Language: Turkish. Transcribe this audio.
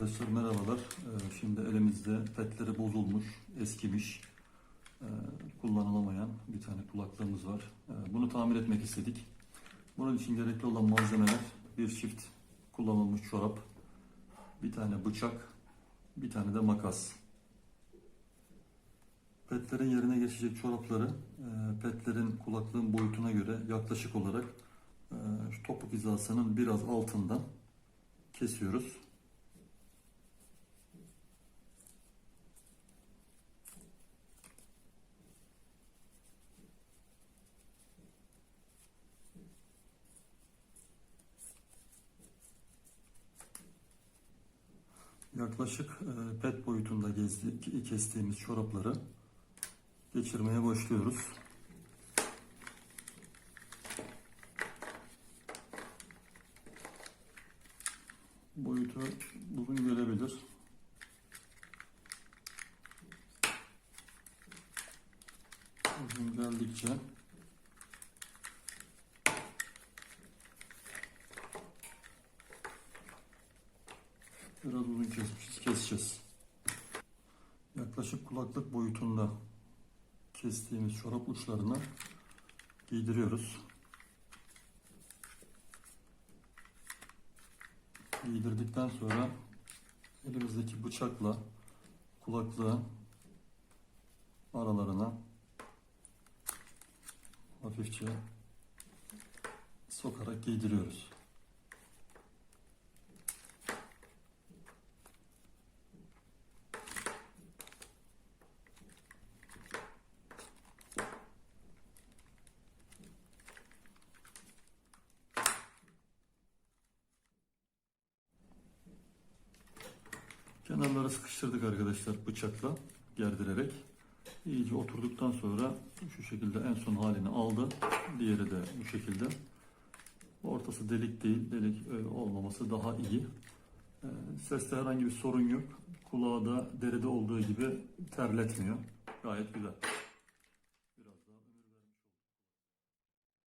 Arkadaşlar merhabalar. Ee, Şimdi elimizde petleri bozulmuş, eskimiş, e, kullanılamayan bir tane kulaklığımız var. Ee, Bunu tamir etmek istedik. Bunun için gerekli olan malzemeler bir çift kullanılmış çorap, bir tane bıçak, bir tane de makas. Petlerin yerine geçecek çorapları e, petlerin kulaklığın boyutuna göre yaklaşık olarak e, topuk hizasının biraz altından kesiyoruz. Yaklaşık e, pet boyutunda gezdi, kestiğimiz çorapları geçirmeye başlıyoruz. Boyutu uzun gelebilir. Uzun geldikçe Biraz uzun kesmişiz, keseceğiz. Yaklaşık kulaklık boyutunda kestiğimiz çorap uçlarını giydiriyoruz. Giydirdikten sonra elimizdeki bıçakla kulaklığın aralarına hafifçe sokarak giydiriyoruz. Kenarları sıkıştırdık arkadaşlar bıçakla gerdirerek. İyice oturduktan sonra şu şekilde en son halini aldı. Diğeri de bu şekilde. Ortası delik değil. Delik e, olmaması daha iyi. E, Seste herhangi bir sorun yok. Kulağı da deride olduğu gibi terletmiyor. Gayet güzel.